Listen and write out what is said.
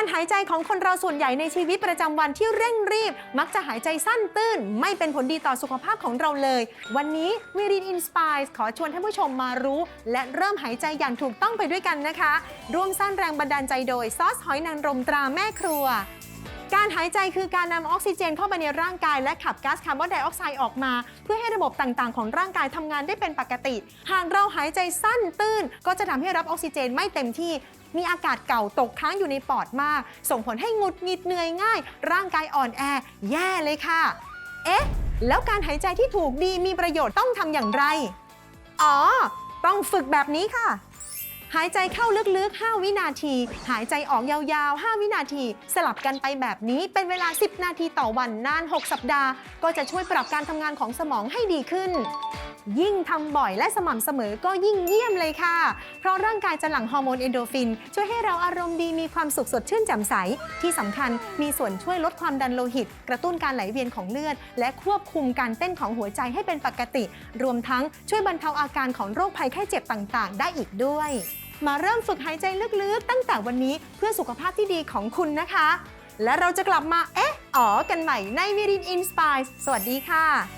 การหายใจของคนเราส่วนใหญ่ในชีวิตประจำวันที่เร่งรีบ มักจะหายใจสั้นตื้น ไม่เป็นผลดีต่อสุขภาพของเราเลย วันนี้วีรินอินสปายขอชวนท่านผู้ชมมารู้ และเริ่มหายใจอย่างถูกต้องไปด้วยกันนะคะ ร่วมสร้างแรงบันดาลใจโดยซอสหอยนางรมตราแม่ครัว การหายใจคือการนำออกซิเจนเข้าไปในร่างกายและขับก๊าซคาร์บอนไดออกไซด์ออกมา เพื่อให้ระบบต่างๆ ของร่างกายทำงานได้เป็นปกติ หากเราหายใจสั้นตื้น ก็จะทำให้รับออกซิเจนไม่เต็มที่มีอากาศเก่าตกค้างอยู่ในปอดมาก ส่งผลให้งุดหงิดเหนื่อยง่าย ร่างกายอ่อนแอ แย่เลยค่ะ เอ๊ะ แล้วการหายใจที่ถูกดีมีประโยชน์ต้องทำอย่างไร อ๋อ ต้องฝึกแบบนี้ค่ะ หายใจเข้าลึกๆ 5 วินาที หายใจออกยาวๆ 5 วินาที สลับกันไปแบบนี้เป็นเวลา 10 นาทีต่อวันนาน 6 สัปดาห์ ก็จะช่วยปรับการทำงานของสมองให้ดีขึ้น ยิ่งทำบ่อยและสม่ำเสมอก็ยิ่งเยี่ยมเลยค่ะ เพราะร่างกายจะหลั่งฮอร์โมนเอนโดรฟิน ช่วยให้เราอารมณ์ดีมีความสุขสดชื่นแจ่มใส ที่สำคัญมีส่วนช่วยลดความดันโลหิต กระตุ้นการไหลเวียนของเลือด และควบคุมการเต้นของหัวใจให้เป็นปกติ รวมทั้งช่วยบรรเทาอาการของโรคภัยไข้เจ็บต่างๆ ได้อีกด้วยมาเริ่มฝึกหายใจลึกๆ ตั้งแต่วันนี้เพื่อสุขภาพที่ดีของคุณนะคะ และเราจะกลับมา เอ๊ะ อ๋อ กันใหม่ในวิรินอินสปายสวัสดีค่ะ